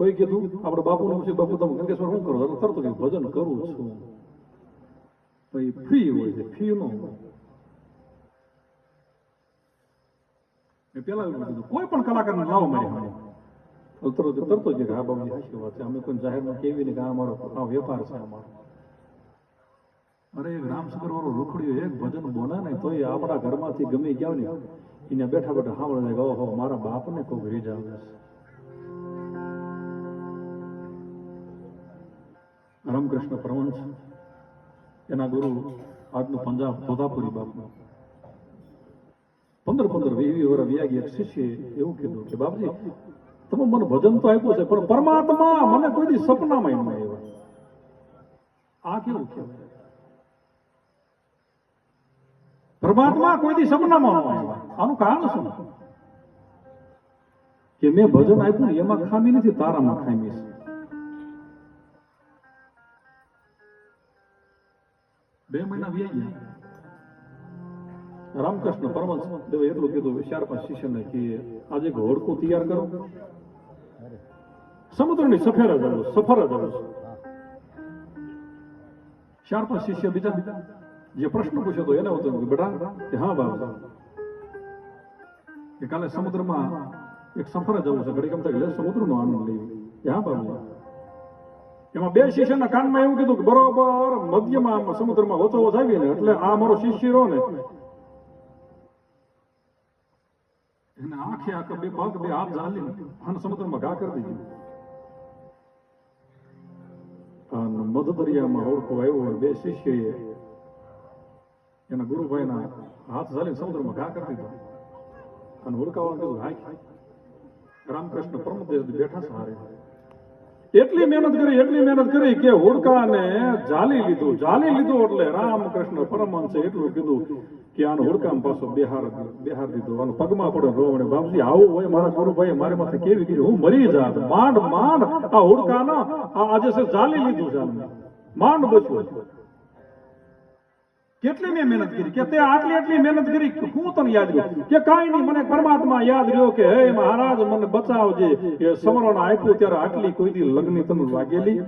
કોઈ કીધું, આપણે બાપુને પૂછ્યું બાપુ તમે ગંગેશ્વર શું કરો? તમે કરતો કે ભજન કરું છું. પછી ફી હોય છે ફી નો મેં પેલા એવું કીધું, કોઈ પણ કલાકારને લાવો મારી સામે તો તરત તરત કે હા બાબુજી સાચી છે. અમે કોઈ જાહેરમાં કેવી ને કે આ અમારો આ વેપાર છે અમારો. અરે એક રામશંકર વાળો રૂખડ્યો એક ભજન બોલે ને તોય આપણા ઘરમાંથી ગમે ગયા ને, એને બેઠા બેઠા સાંભળે ઓહો, મારા બાપને કોક રીઝાવે છે. રામકૃષ્ણ પરમહંસ, એના ગુરુ આજનું પંજાબ તોતાપુરી બાપુ. પંદર પંદર વીસ વર વ્યાગી એક શિષ્ય એવું કીધું કે, બાપજી, તમે મને ભજન તો આપ્યું છે, પણ પરમાત્મા મને કોઈ દી સપનામાં એમ આવ્યા. આ કેવું કહેવાય? પરમાત્મા કોઈ દી સપનામાં આવ્યા. આનું કારણ શું? કે મેં ભજન આપ્યું એમાં ખામી નથી, તારામાં ખામી છે. બે મહિના ગયા રામકૃષ્ણ પરમહંસ દેવે એટલું કીધું ચાર પાંચ શિષ્યને કે આજે એક હોડકું તૈયાર કરો સમુદ્રની સફેર જ સફર જ ચાર પાંચ શિષ્ય બીજા જે પ્રશ્ન પૂછ્યો તો એને હતું બેટા કે હા બાબા કે કાલે સમુદ્રમાં એક સફર જવું છે ઘડી ગમતા એટલે સમુદ્રનો આનંદ લઈ કે હા બાબા એમાં બે શિષ્યના કાનમાં એવું કીધું કે બરોબર, મધ્યમાં સમુદ્રમાં ઓછો ઓછ આવી ને એટલે આ મારો શિષ્ય રહ્યો ને. એને આંખે આખે બે પગ, બે હાથ ઝાલી અને સમુદ્રમાં ઘા કરી દીધી. અને મધ દરિયામાં ઓળખો આવ્યો બે શિષ્યએ એના ગુરુભાઈના હાથ ઝાલી સમુદ્રમાં ઘા કરી દીધો. અને ઓળખાવાનું કીધું, હાય. રામકૃષ્ણ પરમદેવ બેઠા સહારે એટલી મહેનત કરી, એટલી મહેનત કરી કે હુડકાને જાલી લીધું. જાલી લીધું એટલે રામકૃષ્ણ પરમહંસે એટલું કીધું કે આનો હુડકામ પાછો બેહાર બેહાર દીધો. આનો પગમાં પડે રોવણે બાપજી, આવું હોય, મારા ગુરુભાઈ મારે માથે કેવી કીધું? હું મરી જાત. માંડ માંડ આ હુડકાના આજે છે જાલી લીધું છે. માંડ બચ્યું કેટલી મેં મહેનત કરી? કે તે આટલી આટલી મહેનત કરી હું તને યાદ રહ્યો? કે કાંઈ નહીં, મને પરમાત્મા યાદ રહ્યો કે, હે મહારાજ, મને બચાવજે એ સમરણ આપ્યું ત્યારે આટલી કોઈ દી લગ્ન તને લાગેલી?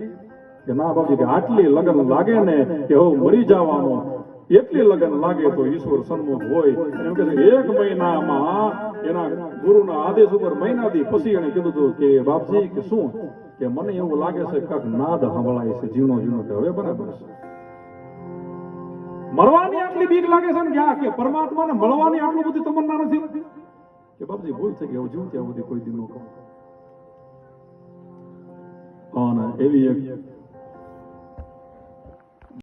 કે ના બાપજી, કે આટલી લગ્ન લાગે ને કે હું મરી જવાનો. એટલી લગ્ન લાગે તો ઈશ્વર સન્મુખ હોય. એમ કે એક મહિનામાં એના ગુરુના આદેશ ઉપર મહિનાથી પછી એને કીધું હતું કે, બાપજી, કે શું? કે મને એવું લાગે છે કાંક નાદ સંભળાય છે જીણો જીણો કે હવે બરાબર છે. મરવાની આટલી બીક લાગે છે ને કે કે પરમાત્માને મળવાની આટલું બધી તમન્ના નથી? કે બાપજી, ભૂલ થઈ ગઈ જીવ ત્યાં બધી કોઈ દિન નો કહું. અને એવી એક